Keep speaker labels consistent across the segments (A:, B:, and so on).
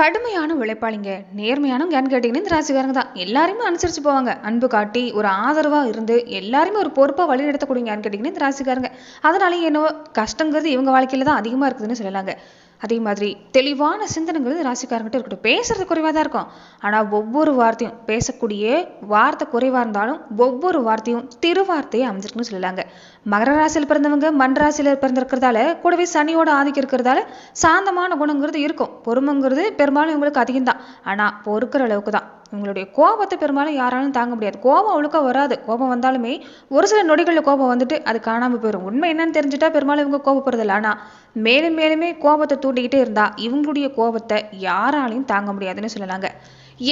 A: கடுமையான உழைப்பாளிங்க. நேர்மையானவங்க ஏன்னு கேட்டிங்கன்னா இந்த ராசிக்காரங்க தான். எல்லாருமே அனுசரித்து போவாங்க. அன்பு காட்டி ஒரு ஆதரவாக இருந்து எல்லாருமே ஒரு பொறுப்பாக வழி நடத்தக்கூடியங்க யாருன்னு கேட்டிங்கன்னா இந்த ராசிக்காரங்க. அதனாலேயே என்னவோ கஷ்டங்கிறது இவங்க வாழ்க்கையில் தான் அதிகமாக இருக்குதுன்னு சொல்லலாங்க. அதே மாதிரி தெளிவான சிந்தனைங்கிறது ராசிக்காரங்கிட்ட இருக்கட்டும். பேசுறது குறைவாக தான் இருக்கும். ஆனால் ஒவ்வொரு வார்த்தையும் பேசக்கூடிய வார்த்தை குறைவாக இருந்தாலும் ஒவ்வொரு வார்த்தையும் திருவார்த்தையை அமைஞ்சிருக்குன்னு சொல்லலாங்க. மகர ராசியில் பிறந்தவங்க மண் ராசியில் பிறந்திருக்கிறதால கூடவே சனியோட ஆதிக்கம் இருக்கிறதால சாந்தமான குணங்கிறது இருக்கும். பொறுமைங்கிறது பெரும்பாலும் இவங்களுக்கு அதிகம்தான். ஆனால் பொறுக்கிற அளவுக்கு தான். இவங்களுடைய கோபத்தை பெரும்பாலும் யாராலும் தாங்க முடியாது. கோபம் அவ்வளோக்கா வராது. கோபம் வந்தாலுமே ஒரு சில நொடிகளில் கோபம் வந்துட்டு அது காணாமல் போயிடும் உண்மை என்னன்னு தெரிஞ்சுட்டா பெரும்பாலும் இவங்க கோபப்படுறதில்ல. ஆனால் மேலும் மேலுமே கோபத்தை தூண்டிக்கிட்டே இருந்தா இவங்களுடைய கோபத்தை யாராலையும் தாங்க முடியாதுன்னு சொல்லலாங்க.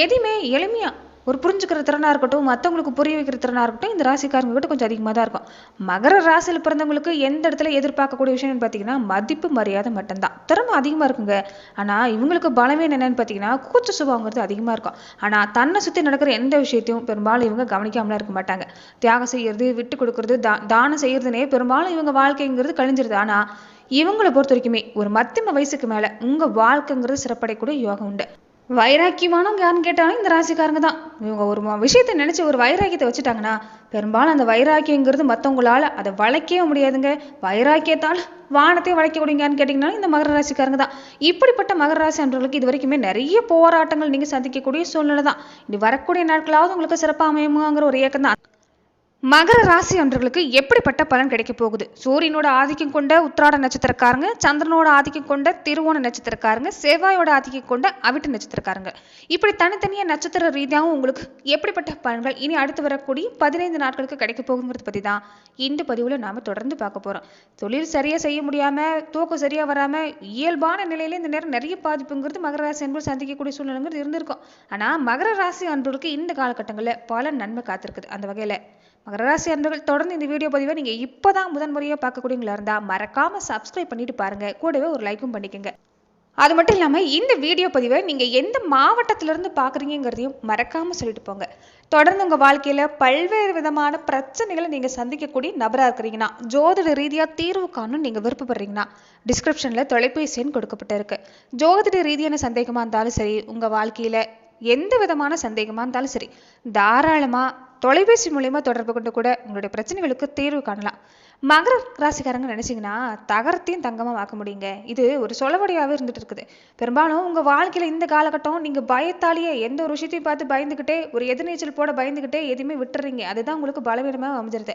A: எதுவுமே எளிமையா ஒரு புரிஞ்சுக்கிற திறனாக இருக்கட்டும் மற்றவங்களுக்கு புரிய வைக்கிற திறனாக இருக்கட்டும் இந்த ராசிக்காரங்க கிட்ட கொஞ்சம் அதிகமாக தான் இருக்கும். மகர ராசியில் பிறந்தவங்களுக்கு எந்த இடத்துல எதிர்பார்க்கக்கூடிய விஷயம்னு பார்த்தீங்கன்னா மதிப்பு மரியாதை மட்டும்தான். திறமை அதிகமாக இருக்குங்க. ஆனால் இவங்களுக்கு பலமே என்னன்னு பார்த்தீங்கன்னா கூச்ச சுபாவங்கிறது அதிகமாக இருக்கும். ஆனால் தன்னை சுற்றி நடக்கிற எந்த விஷயத்தையும் பெரும்பாலும் இவங்க கவனிக்காமலாம் இருக்க மாட்டாங்க. தியாகம் செய்யறது விட்டு கொடுக்கறது தா தானம் செய்யறதுனே பெரும்பாலும் இவங்க வாழ்க்கைங்கிறது கழிஞ்சிருது. ஆனால் இவங்களை பொறுத்த வரைக்குமே ஒரு மத்தியம வயசுக்கு மேலே உங்கள் வாழ்க்கைங்கிறது சிறப்படைக்கூடிய யோகம் உண்டு. வைராக்கியமானவங்க யாருன்னு கேட்டாலும் இந்த ராசிக்காரங்க தான். இவங்க ஒரு விஷயத்தை நினைச்சு ஒரு வைராக்கியத்தை வச்சுட்டாங்கன்னா பெரும்பாலும் அந்த வைராக்கியங்கிறது மற்றவங்களால் அதை வளைக்கவே முடியாதுங்க. வைராக்கியத்தால் வானத்தை முடியுங்கன்னு கேட்டிங்கன்னா இந்த மகர ராசிக்காரங்க தான். இப்படிப்பட்ட மகர ராசி அன்றவர்களுக்கு இது வரைக்குமே நிறைய போராட்டங்கள் நீங்கள் சந்திக்கக்கூடிய சூழ்நிலை தான். இனி வரக்கூடிய நாட்களாவது உங்களுக்கு சிறப்பாக அமையுமாங்கிற ஒரு இயக்கம் தான் மகர ராசி அன்றர்களுக்கு எப்படிப்பட்ட பலன் கிடைக்க போகுது? சூரியனோட ஆதிக்கம் கொண்ட உத்ராட நட்சத்திரக்காரங்க சந்திரனோட ஆதிக்கம் கொண்ட திருவோண நட்சத்திரக்காரங்க செவ்வாயோட ஆதிக்கம் கொண்ட அவிட்டு நட்சத்திரக்காரங்க. இப்படி தனித்தனியாக நட்சத்திர ரீதியாகவும் உங்களுக்கு எப்படிப்பட்ட பலன்கள் இனி அடுத்து வரக்கூடிய பதினைந்து நாட்களுக்கு கிடைக்க போகுங்கிறது பற்றி தான் இந்த பதிவில் நாம் தொடர்ந்து பார்க்க போகிறோம் தொழில் சரியாக செய்ய முடியாமல் தூக்கம் சரியாக வராமல் இயல்பான நிலையில இந்த நேரம் நிறைய பாதிப்புங்கிறது மகர ராசி அன்பர்கள் சந்திக்கக்கூடிய சூழ்நிலைங்கிறது இருந்திருக்கும். ஆனால் மகர ராசி அன்பர்களுக்கு இந்த காலகட்டங்களில் பல நன்மை காத்திருக்குது. அந்த வகையில் மகர ராசி அன்பர்கள் தொடர்ந்து இந்த வீடியோ பதிவை நீங்க இப்போதான் முதன் முறையா பார்க்கக்கூடியவங்களா இருந்தா மறக்காம சப்ஸ்கிரைப் பண்ணிட்டு பாருங்க. கூடவே ஒரு லைக்கும் பண்ணிக்கோங்க. அது மட்டும் இல்லாம இந்த வீடியோ பதிவை நீங்க எந்த மாவட்டத்துல இருந்து மறக்காமல் மறக்காம சொல்லிட்டு போங்க. தொடர்ந்து உங்க வாழ்க்கையில பல்வேறு விதமான பிரச்சனைகளை நீங்க சந்திக்கக்கூடிய நபரா இருக்கிறீங்கன்னா ஜோதிட ரீதியா தீர்வு காணும் நீங்க விருப்பப்படுறீங்கன்னா டிஸ்கிரிப்ஷன்ல தொலைபேசி எண் கொடுக்கப்பட்டிருக்கு. ஜோதிட ரீதியான சந்தேகமா இருந்தாலும் சரி உங்க வாழ்க்கையில எந்த விதமான சந்தேகமா இருந்தாலும் சரி தாராளமா தொலைபேசி மூலயமா தொடர்பு கொண்டு கூட உங்களுடைய பிரச்சனைகளுக்கு தீர்வு காணலாம். மகர ராசிக்காரங்க நினைச்சீங்கன்னா தகரத்தையும் தங்கமாக ஆக்க முடியுங்க. இது ஒரு சொலவடியாவே இருந்துட்டு இருக்குது. பெரும்பாலும் உங்கள் வாழ்க்கையில் இந்த காலகட்டம் நீங்கள் பயத்தாலேயே எந்த ஒரு விஷயத்தையும் பார்த்து பயந்துக்கிட்டே ஒரு எதிர்நீச்சல் போட பயந்துக்கிட்டே எதுவுமே விட்டுறீங்க. அதுதான் உங்களுக்கு பலவீனமாக அமைஞ்சிருது.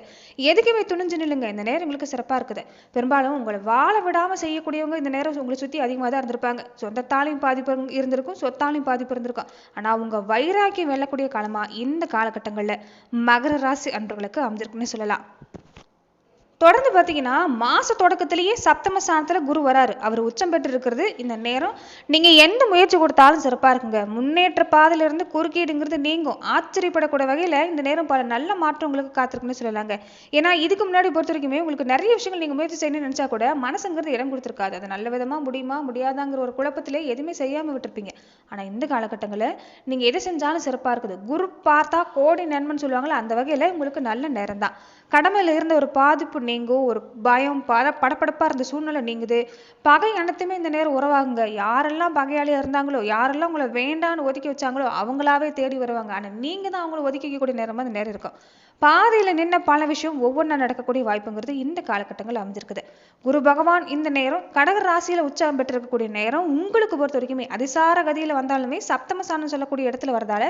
A: எதுக்குமே துணிஞ்சு நில்லுங்க. இந்த நேரம் உங்களுக்கு சிறப்பாக இருக்குது. பெரும்பாலும் உங்களை வாழ விடாமல் செய்யக்கூடியவங்க இந்த நேரம் உங்களை சுற்றி அதிகமாக தான் இருந்திருப்பாங்க. சொந்தத்தாலையும் பாதிப்பு இருந்திருக்கும் சொத்தாலையும் பாதிப்பு இருந்திருக்கும். ஆனால் உங்கள் வைராக்கியம் வெல்லக்கூடிய காலமாக இந்த காலகட்டங்களில் மகர ராசி அன்பர்களுக்கு அமைஞ்சிருக்குன்னு சொல்லலாம். தொடர்ந்து பார்த்தீங்கன்னா மாச தொடக்கத்திலேயே சப்தம ஸ்தானத்தில் குரு வராரு. அவர் உச்சம் பெற்று இருக்கிறது இந்த நேரம். நீங்கள் எந்த முயற்சி கொடுத்தாலும் சிறப்பாக இருக்குங்க. முன்னேற்ற பாதையிலிருந்து குறுக்கீடுங்கிறது நீங்கும். ஆச்சரியப்படக்கூடிய வகையில் இந்த நேரம் பல நல்ல மாற்றம் உங்களுக்கு காத்திருக்குன்னு சொல்லலாங்க. ஏன்னா இதுக்கு முன்னாடி பொறுத்த வரைக்குமே உங்களுக்கு நிறைய விஷயங்கள் நீங்கள் முயற்சி செய்யணும்னு நினச்சா கூட மனசுங்கிறது இடம் கொடுத்துருக்காது. அது நல்ல விதமாக முடியுமா முடியாதாங்கிற ஒரு குழப்பத்திலே எதுவுமே செய்யாமல் விட்டுருப்பீங்க. ஆனால் இந்த காலகட்டங்களில் நீங்கள் எது செஞ்சாலும் சிறப்பாக இருக்குது. குரு பார்த்தா கோடி நன்மைன்னு சொல்லுவாங்களே அந்த வகையில் உங்களுக்கு நல்ல நேரம் தான் கடமையில் இருந்த ஒரு பாதிப்பு நீங்கும். ஒரு பயம் பட படப்படப்பாக இருந்த சூழ்நிலை நீங்குது. பகை அனைத்துமே இந்த நேரம் உறவாகுங்க. யாரெல்லாம் பகையாளியாக இருந்தாங்களோ யாரெல்லாம் உங்களை வேண்டான்னு ஒதுக்கி வச்சாங்களோ அவங்களாவே தேடி வருவாங்க. ஆனால் நீங்கள் தான் அவங்கள ஒதுக்கி வைக்கக்கூடிய நேரமா இந்த நேரம் இருக்கும். பாதையில் நின்ன பல விஷயம் ஒவ்வொன்றா நடக்கக்கூடிய வாய்ப்புங்கிறது இந்த காலகட்டங்கள் அமைஞ்சிருக்குது. குரு பகவான் இந்த நேரம் கடக ராசியில உற்சாகம் பெற்றிருக்கக்கூடிய நேரம் உங்களுக்கு பொறுத்த வரைக்குமே அதிசார கதியில வந்தாலுமே சப்தமசானம் சொல்லக்கூடிய இடத்துல வரதால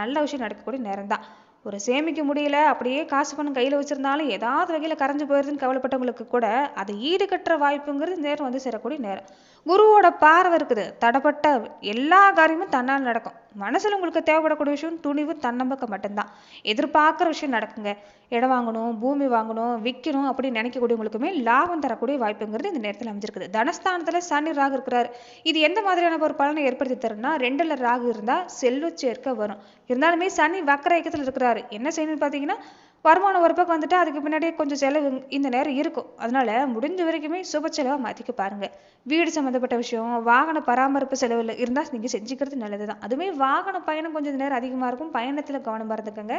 A: நல்ல விஷயம் நடக்கக்கூடிய நேரம் தான் ஒரு சேமிக்க முடியல அப்படியே காசு பணம் கையில் வச்சுருந்தாலும் ஏதாவது வகையில் கரைஞ்சு போயிருதுன்னு கவலைப்பட்டவங்களுக்கு கூட அதை ஈடுகட்டுற வாய்ப்புங்கிறது நேரம் வந்து சேரக்கூடிய நேரம். குருவோட பார்வை இருக்குது. தடப்பட்ட எல்லா காரியமும் தன்னால் நடக்கும். மனசில் உங்களுக்கு தேவைப்படக்கூடிய விஷயம் துணிவு தன்னம்பிக்கை மட்டும்தான். எதிர்பார்க்குற விஷயம் நடக்குங்க. இடம் வாங்கணும் பூமி வாங்கணும் விற்கணும் அப்படின்னு நினைக்கக்கூடியவங்களுக்குமே லாபம் தரக்கூடிய வாய்ப்புங்கிறது இந்த நேரத்தில் அமைஞ்சிருக்குது. தனஸ்தானத்தில் சனி ராகு இருக்கிறார். இது எந்த மாதிரியான ஒரு பலனை ஏற்படுத்தி தரும்னா ரெண்டில் ராகு இருந்தால் செல்வ சேர்க்க வரும். இருந்தாலுமே சனி வக்கர இயக்கத்தில் இருக்கிறாரு. என்ன செய்யணும்னு பார்த்தீங்கன்னா வருமானம் ஒரு பக்கம் வந்துட்டு அதுக்கு பின்னாடியே கொஞ்சம் செலவு இந்த நேரம் இருக்கும். அதனால முடிஞ்ச வரைக்குமே சுப செலவை மாற்றிக்க பாருங்க. வீடு சம்மந்தப்பட்ட விஷயம் வாகன பராமரிப்பு செலவில் இருந்தால் நீங்கள் செஞ்சுக்கிறது நல்லது தான் அதுவுமே வாகன பயணம் கொஞ்சம் நேரம் அதிகமாக இருக்கும். பயணத்தில் கவனம் இருந்துக்கங்க.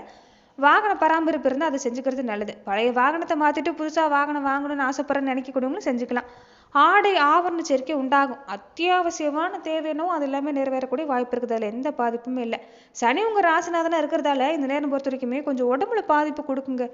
A: வாகன பராமரிப்பு இருந்தால் அதை செஞ்சுக்கிறது நல்லது. பழைய வாகனத்தை மாற்றிட்டு புதுசாக வாகனம் வாங்கணும்னு ஆசைப்படுறேன்னு நினைக்கக்கூடியவங்களும் செஞ்சுக்கலாம். ஆடை ஆவரண சேர்க்கை உண்டாகும். அத்தியாவசியமான தேவையினும் அது எல்லாமே நிறைவேறக்கூடிய வாய்ப்பு இருக்குது. அதில் எந்த பாதிப்புமே இல்லை. சனி உங்கள் ராசிநாதனாக இருக்கிறதால இந்த நேரம் பொறுத்த வரைக்குமே கொஞ்சம் உடம்புல பாதிப்பு கொடுக்குங்க.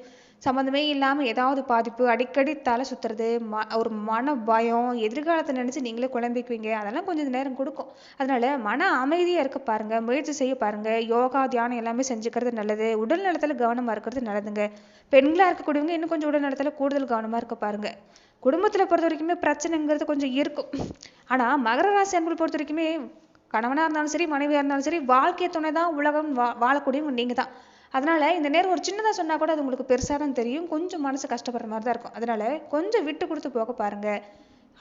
A: சம்மந்தமே இல்லாமல் ஏதாவது பாதிப்பு அடிக்கடி தலை சுற்றுறது ம ஒரு மன பயம் எதிர்காலத்தை நினச்சி நீங்களே குழம்பிக்குவீங்க. அதெல்லாம் கொஞ்சம் இந்த நேரம் கொடுக்கும். அதனால மன அமைதியாக இருக்க பாருங்கள் முயற்சி செய்ய பாருங்கள் யோகா தியானம் எல்லாமே செஞ்சுக்கிறது நல்லது. உடல் நலத்தில் கவனமாக இருக்கிறது நல்லதுங்க. பெண்களாக இருக்கக்கூடியவங்க இன்னும் கொஞ்சம் உடல் நலத்தில் கூடுதல் கவனமாக இருக்க பாருங்கள் குடும்பத்தில் பொறுத்த வரைக்குமே பிரச்சனைங்கிறது கொஞ்சம் இருக்கும். ஆனால் மகர ராசி அன்புகள் பொறுத்த வரைக்குமே கணவனாக இருந்தாலும் சரி மனைவியாக இருந்தாலும் சரி வாழ்க்கை துணை தான் உலகம் வா வாழக்கூடியவங்க நீங்கள் தான். அதனால் இந்த நேரம் ஒரு சின்னதாக சொன்னால் கூட அது உங்களுக்கு பெருசாக தான் தெரியும். கொஞ்சம் மனசு கஷ்டப்படுற மாதிரி தான் இருக்கும். அதனால கொஞ்சம் விட்டு கொடுத்து போக பாருங்க.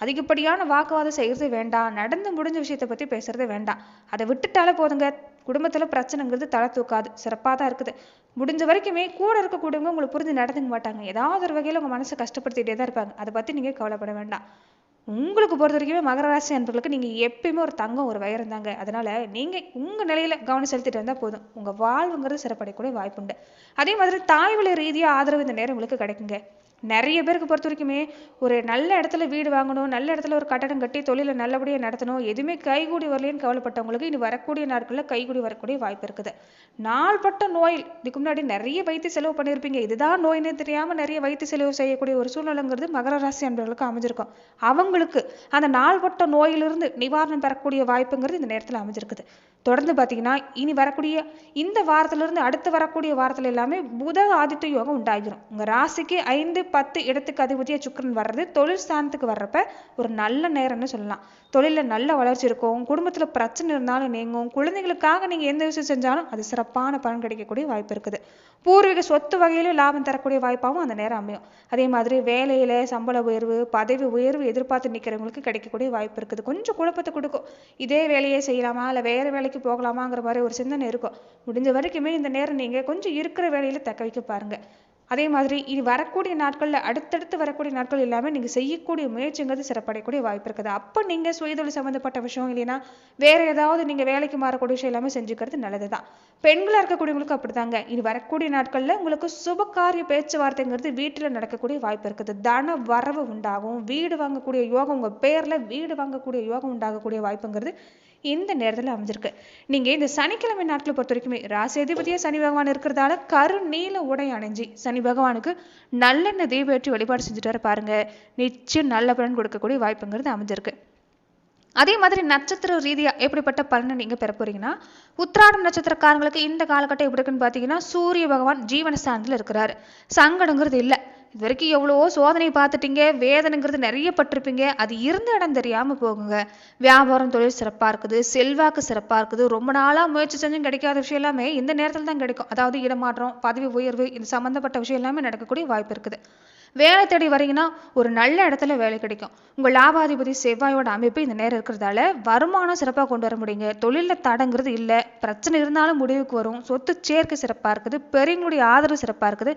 A: அதிகப்படியான வாக்குவாதம் செய்கிறது வேண்டாம். நடந்து முடிஞ்ச விஷயத்தை பற்றி பேசுறது வேண்டாம். அதை விட்டுட்டாலே போதுங்க. குடும்பத்தில் பிரச்சனைங்கிறது தலை தூக்காது. சிறப்பாக தான் இருக்குது. முடிஞ்ச வரைக்குமே கூட இருக்கக்கூடியவங்க உங்களை புரிஞ்சு நடந்துக்க மாட்டாங்க. ஏதாவது ஒரு வகையில் உங்கள் மனசை கஷ்டப்படுத்திகிட்டே தான் இருப்பாங்க. அதை பற்றி நீங்கள் கவலைப்பட வேண்டாம். உங்களுக்கு பொறுத்த வரைக்குமே மகர ராசி அன்பர்களுக்கு நீங்கள் எப்பயுமே ஒரு தங்கம் ஒரு வயிறு தாங்க. அதனால நீங்கள் உங்கள் நிலையில கவனம் செலுத்திட்டு வந்தால் போதும். உங்கள் வாழ்வுங்கிறது சிறப்படையக்கூடிய வாய்ப்புண்டு அதே மாதிரி தாய்வழி ரீதியாக ஆதரவு இந்த நேரம் உங்களுக்கு கிடைக்குங்க. நிறைய பேருக்கு பொறுத்த வரைக்குமே ஒரு நல்ல இடத்துல வீடு வாங்கணும் நல்ல இடத்துல ஒரு கட்டடம் கட்டி தொழிலை நல்லபடியாக நடத்தணும் எதுவுமே கைகூடி வரலைன்னு கவலைப்பட்டவங்களுக்கு இனி வரக்கூடிய நாட்களில் கைகூடி வரக்கூடிய வாய்ப்பு இருக்குது. நாள்பட்ட நோய் இதுக்கு முன்னாடி நிறைய வைத்திய செலவு பண்ணியிருப்பீங்க. இதுதான் நோய்னே தெரியாமல் நிறைய வைத்திய செலவு செய்யக்கூடிய ஒரு சூழ்நிலைங்கிறது மகர ராசி அன்பர்களுக்கு அமைஞ்சிருக்கும். அவங்களுக்கு அந்த நாள்பட்ட நோயிலிருந்து நிவாரணம் பெறக்கூடிய வாய்ப்புங்கிறது இந்த நேரத்தில் அமைஞ்சிருக்குது. தொடர்ந்து பார்த்தீங்கன்னா இனி வரக்கூடிய இந்த வாரத்திலிருந்து அடுத்து வரக்கூடிய வாரத்தில் எல்லாமே புத ஆதித்த யோகம் உண்டாகிரும். உங்கள் ராசிக்கு ஐந்து பத்து இடத்துக்கு அதிபதியாக சுக்கரன் வர்றது தொழில் ஸ்தானத்துக்கு வர்றப்ப ஒரு நல்ல நேரம்னு சொல்லலாம். தொழிலில் நல்ல வளர்ச்சி இருக்கும் குடும்பத்தில் பிரச்சனை இருந்தாலும் நீங்கும் குழந்தைகளுக்காக நீங்கள் எந்த விஷயம் செஞ்சாலும் அது சிறப்பான பலன் கிடைக்கக்கூடிய வாய்ப்பு இருக்குது. பூர்வீக சொத்து வகையிலும் லாபம் தரக்கூடிய வாய்ப்பாகவும் அந்த நேரம் அமையும். அதே மாதிரி வேலையில் சம்பள உயர்வு பதவி உயர்வு எதிர்பார்த்து நிற்கிறவங்களுக்கு கிடைக்கக்கூடிய வாய்ப்பு இருக்குது. கொஞ்சம் குழப்பத்தை கொடுக்கும். இதே வேலையை செய்யலாமா? இல்லை வேறு வேலைக்கு போகலாமாங்கிற மாதிரி ஒரு சிந்தனை இருக்கும். முடிஞ்ச வரைக்குமே இந்த நேரம் நீங்கள் கொஞ்சம் இருக்கிற வேலையில் தக்க வைக்க பாருங்கள் அதே மாதிரி இனி வரக்கூடிய நாட்களில் அடுத்தடுத்து வரக்கூடிய நாட்கள் எல்லாமே நீங்கள் செய்யக்கூடிய முயற்சிங்கிறது சிறப்படையக்கூடிய வாய்ப்பு இருக்குது. அப்போ நீங்கள் சுயதொழில் சம்மந்தப்பட்ட விஷயம் இல்லைன்னா வேறு ஏதாவது நீங்கள் வேலைக்கு மாறக்கூடிய விஷயம் எல்லாமே செஞ்சுக்கிறது நல்லது தான் பெண்களாக இருக்கக்கூடியவங்களுக்கு அப்படிதாங்க இனி வரக்கூடிய நாட்களில் உங்களுக்கு சுபகாரிய பேச்சுவார்த்தைங்கிறது வீட்டில் நடக்கக்கூடிய வாய்ப்பு இருக்குது. தன வரவு உண்டாகும். வீடு வாங்கக்கூடிய யோகம் உங்கள் பேரில் வீடு வாங்கக்கூடிய யோகம் உண்டாகக்கூடிய வாய்ப்புங்கிறது இந்த நேரத்தில் அமைஞ்சிருக்கு. நீங்கள் இந்த சனிக்கிழமை நாட்களை பொறுத்த வரைக்குமே ராசியதிபதியாக சனி பகவான் இருக்கிறதால கரு நீல உடை அணிஞ்சு சனி பகவானுக்கு நல்லெண்ணெய் தீபேற்றி வழிபாடு செஞ்சுட்டு வர பாருங்க. நிச்சயம் நல்ல பலன் கொடுக்கக்கூடிய வாய்ப்புங்கிறது அமைஞ்சிருக்கு. அதே மாதிரி நட்சத்திர ரீதியாக எப்படிப்பட்ட பலனை நீங்கள் பெற போறீங்கன்னா உத்திராடம் நட்சத்திரக்காரங்களுக்கு இந்த காலகட்டம் எப்படி இருக்குன்னு பார்த்தீங்கன்னா சூரிய பகவான் ஜீவனஸ்தானத்தில் இருக்கிறார். சங்கடங்கிறது இல்லை. இது வரைக்கும் எவ்வளவோ சோதனை பார்த்துட்டீங்க வேதனைங்கிறது நிறைய பட்டிருப்பீங்க. அது இருந்த இடம் தெரியாமல் போகுங்க. வியாபாரம் தொழில் சிறப்பாக இருக்குது. செல்வாக்கு சிறப்பாக இருக்குது. ரொம்ப நாளாக முயற்சி செஞ்சும் கிடைக்காத விஷயம் எல்லாமே இந்த நேரத்தில் தான் கிடைக்கும். அதாவது இடமாற்றம் பதவி உயர்வு இது சம்மந்தப்பட்ட விஷயம் எல்லாமே நடக்கக்கூடிய வாய்ப்பு இருக்குது. வேலை தேடி வரீங்கன்னா ஒரு நல்ல இடத்துல வேலை கிடைக்கும். உங்கள் லாபாதிபதி செவ்வாயோட அமைப்பு இந்த நேரம் இருக்கிறதால வருமானம் சிறப்பாக கொண்டு வர முடியுங்க. தொழிலில் தடங்கிறது இல்லை. பிரச்சனை இருந்தாலும் முடிவுக்கு வரும். சொத்து சேர்க்கை சிறப்பாக இருக்குது. பெரியவங்களுடைய ஆதரவு சிறப்பாக இருக்குது.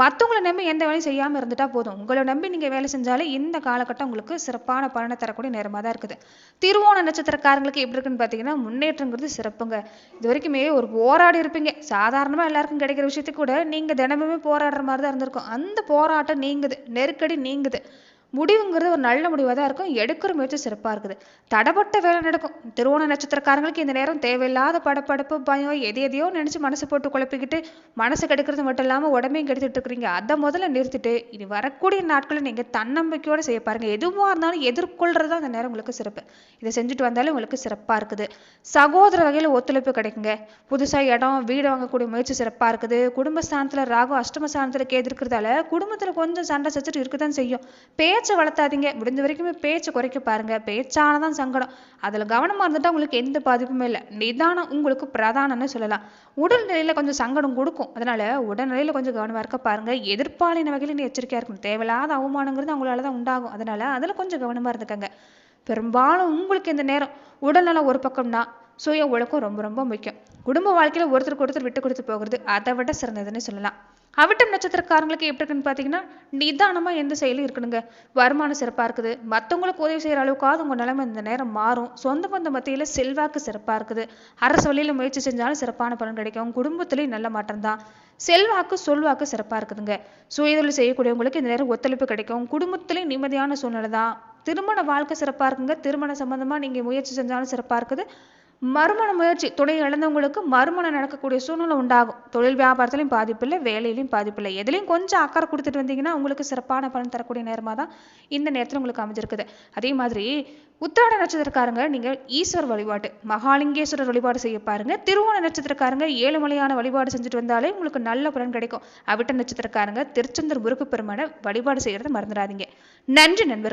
A: மற்றவங்களை நம்பி எந்த வேலையும் செய்யாமல் இருந்துட்டா போதும். உங்களை நம்பி நீங்கள் வேலை செஞ்சாலே இந்த காலகட்டம் உங்களுக்கு சிறப்பான பலனை தரக்கூடிய நேரமாக தான் இருக்குது. திருவோண நட்சத்திரக்காரங்களுக்கு எப்படி இருக்குன்னு பார்த்தீங்கன்னா முன்னேற்றங்கிறது சிறப்புங்க. இது வரைக்குமே ஒரு போராடி இருப்பீங்க. சாதாரணமாக எல்லாருக்கும் கிடைக்கிற விஷயத்துக்கு கூட நீங்கள் தினமுமே போராடுற மாதிரி தான் இருந்திருக்கும். அந்த போராட்டம் நீங்குது. நெருக்கடி நீங்குது. முடிவுங்கிறது ஒரு நல்ல முடிவாக தான் இருக்கும். எடுக்கிற முயற்சி சிறப்பாக இருக்குது. தடப்பட்ட வேலை நடக்கும். திருவோண நட்சத்திரக்காரங்களுக்கு இந்த நேரம் தேவையில்லாத படப்படப்பு பயம் எதை எதையோ நினச்சி மனசு போட்டு குழப்பிக்கிட்டு மனசு கெடுக்கிறது மட்டும் இல்லாமல் உடம்பையும் கெடுத்துட்டு இருக்கிறீங்க. அதை முதல்ல நிறுத்திட்டு இனி வரக்கூடிய நாட்களில் நீங்கள் தன்னம்பிக்கையோடு செய்ய பாருங்க. எதுவாக இருந்தாலும் எதிர்கொள்கிறது தான் அந்த நேரம் உங்களுக்கு சிறப்பு. இதை செஞ்சுட்டு வந்தாலும் உங்களுக்கு சிறப்பாக இருக்குது. சகோதர வகையில் ஒத்துழைப்பு கிடைக்குங்க. புதுசாக இடம் வீடு வாங்கக்கூடிய முயற்சி சிறப்பாக இருக்குது. குடும்பஸ்தானத்தில் ராகு அஷ்டமஸ்தானத்தில் கேது இருக்கிறதால குடும்பத்தில் கொஞ்சம் சண்டை சச்சட்டு இருக்க தான் செய்யும் பேச்சை வளர்த்தாதீங்க. முடிஞ்ச வரைக்குமே பேச்சை குறைக்க பாருங்க. பேச்சானதான் சங்கடம். அதில் கவனமாக இருந்துட்டா உங்களுக்கு எந்த பாதிப்புமே இல்லை. நிதானம் உங்களுக்கு பிரதானம்னு சொல்லலாம். உடல்நிலையில் கொஞ்சம் சங்கடம் கொடுக்கும். அதனால உடல்நிலையில் கொஞ்சம் கவனமாக இருக்க பாருங்க. எதிர்ப்பாளின வகையில் நீ எச்சரிக்கையாக இருக்கணும். தேவையில்லாத அவமானங்கிறது அவங்களால தான் உண்டாகும். அதனால அதில் கொஞ்சம் கவனமாக இருந்துக்கங்க. பெரும்பாலும் உங்களுக்கு இந்த நேரம் உடல்நலம் ஒரு பக்கம்னா சுய ஒழுக்கம் ரொம்ப ரொம்ப முக்கியம். குடும்ப வாழ்க்கையில் ஒருத்தருக்கு ஒருத்தர் விட்டு கொடுத்து போகிறது. அதை விட சிறந்ததுன்னு சொல்லலாம். அவிட்டம் நட்சத்திரக்காரங்களுக்கு எப்படி இருக்குன்னு பார்த்தீங்கன்னா நிதானமாக எந்த செயலும் இருக்கணுங்க. வருமானம் சிறப்பாக இருக்குது. மற்றவங்களுக்கு உதவி செய்கிற அளவுக்காவது உங்கள் நிலைமை இந்த நேரம் மாறும். சொந்த பந்த மத்தியில் செல்வாக்கு சிறப்பாக இருக்குது. அரசு வழியில் முயற்சி செஞ்சாலும் சிறப்பான பலன் கிடைக்கும். குடும்பத்துலேயும் நல்ல மாற்றம் தான். செல்வாக்கு சொல்வாக்கு சிறப்பாக இருக்குதுங்க. சுயதொழில் செய்யக்கூடியவங்களுக்கு இந்த நேரம் ஒத்துழைப்பு கிடைக்கும். குடும்பத்துலேயும் நிம்மதியான சூழ்நிலை தான். திருமண வாழ்க்கை சிறப்பாக இருக்குங்க. திருமணம் சம்மந்தமாக நீங்கள் முயற்சி செஞ்சாலும் சிறப்பாக இருக்குது. மறுமண முயற்சி. துணை இழந்தவங்களுக்கு மறுமணம் நடக்கக்கூடிய சூழ்நிலை உண்டாகும். தொழில் வியாபாரத்துலையும் பாதிப்பில்லை வேலையிலையும் பாதிப்பில்லை. எதுலையும் கொஞ்சம் அக்கறை கொடுத்துட்டு வந்தீங்கன்னா உங்களுக்கு சிறப்பான பலன் தரக்கூடிய நேரமாக தான் இந்த நேரத்தில் உங்களுக்கு அமைஞ்சிருக்குது. அதே மாதிரி உத்திராட நட்சத்திரக்காரங்க நீங்கள் ஈஸ்வர் வழிபாட்டு மகாலிங்கேஸ்வரர் வழிபாடு செய்ய பாருங்க. திருவோண நட்சத்திரக்காரங்க ஏழுமலையான வழிபாடு செஞ்சுட்டு வந்தாலே உங்களுக்கு நல்ல பலன் கிடைக்கும். அவிட்ட நட்சத்திரக்காரங்க திருச்செந்தூர் முருகப் பெருமானை வழிபாடு செய்யறத மறந்துடாதீங்க. நன்றி நண்பர்கள்.